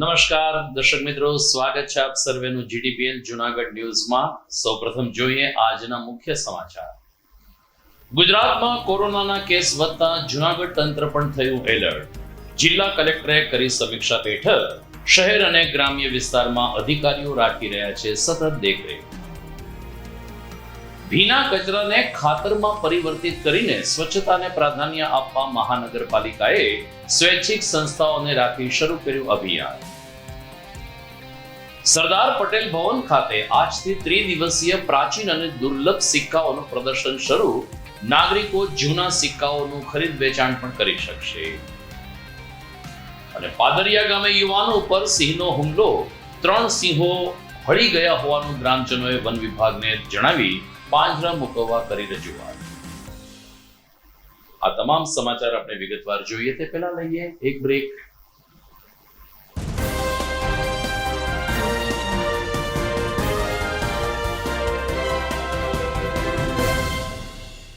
નમસ્કાર, દર્શક મિત્રો, સ્વાગત છે આપ સર્વેનું જીડીપીએલ જુનાગઢ ન્યૂઝમાં. સૌપ્રથમ જોઈએ આજના મુખ્ય સમાચાર. ગુજરાતમાં કોરોનાના કેસ વધતા જુનાગઢ તંત્ર પણ થયું એલર્ટ. જિલ્લા કલેક્ટરે કરી સમીક્ષા બેઠક. શહેર અને ગ્રામ્ય વિસ્તારમાં અધિકારીઓ રાખી રહ્યા છે સતત દેખરેખ. ભીના કચરાને ખાતરમાં પરિવર્તિત કરીને સ્વચ્છતાને પ્રાધાન્ય આપવા મહાનગરપાલિકાએ સ્વૈચ્છિક સંસ્થાઓને રાખી શરૂ કર્યું અભિયાન. સરદાર પટેલ ભવન ખાતે આજથી ત્રિદિવસીય પ્રાચીન અને દુર્લભ સિક્કાઓનું પ્રદર્શન શરૂ નાગરિકો જૂના સિક્કાઓનું ખરીદ વેચાણ પણ કરી શકશે. અને પાદરિયા ગામે યુવાનો ઉપર સિંહનો હુમલો, ત્રણ સિંહો હળી ગયા હોવાનું ગ્રામજનોએ વન વિભાગને જણાવી પાંજરા મૂકવવા કરી રજૂઆત આ તમામ સમાચાર આપણે વિગતવાર જોઈએ તે પહેલા લઈએ એક બ્રેક